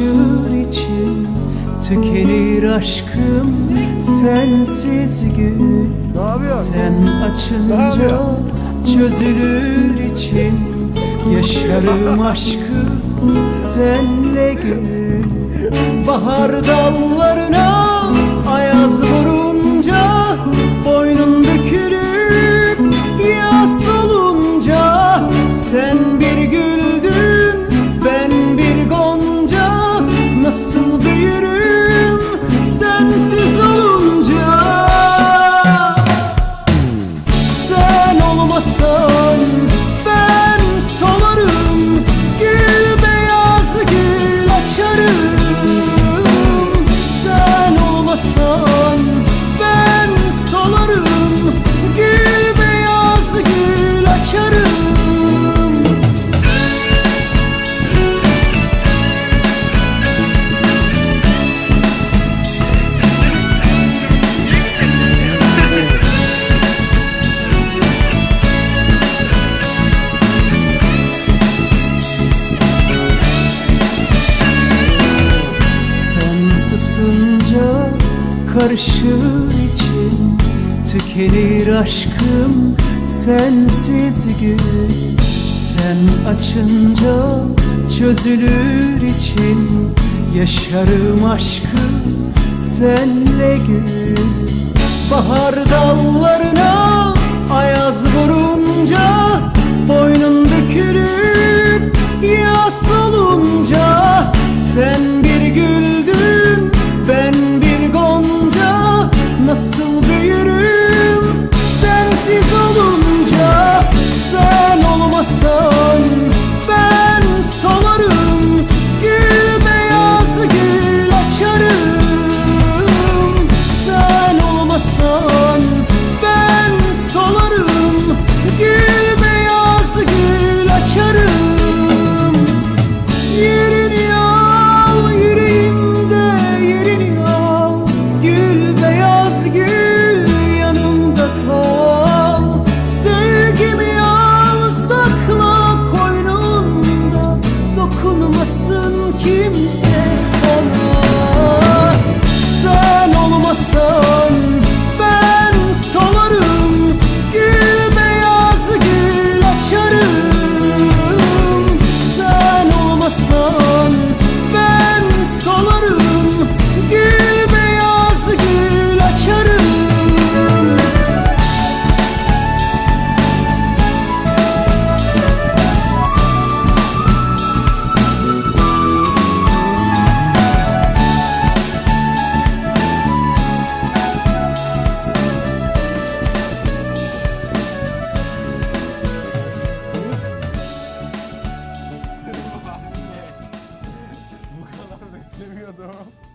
taşır içim Tükenir aşkım. Sensiz gül Sen açınca çözülür için Yaşarım aşkı senle gül Bahar dalga coração. Karışır için Tükenir aşkım sensiz gün. Sen açınca çözülür için Yaşarım aşkım senle gün. Bahar dallarına olmasın kimse onu. Entendeu?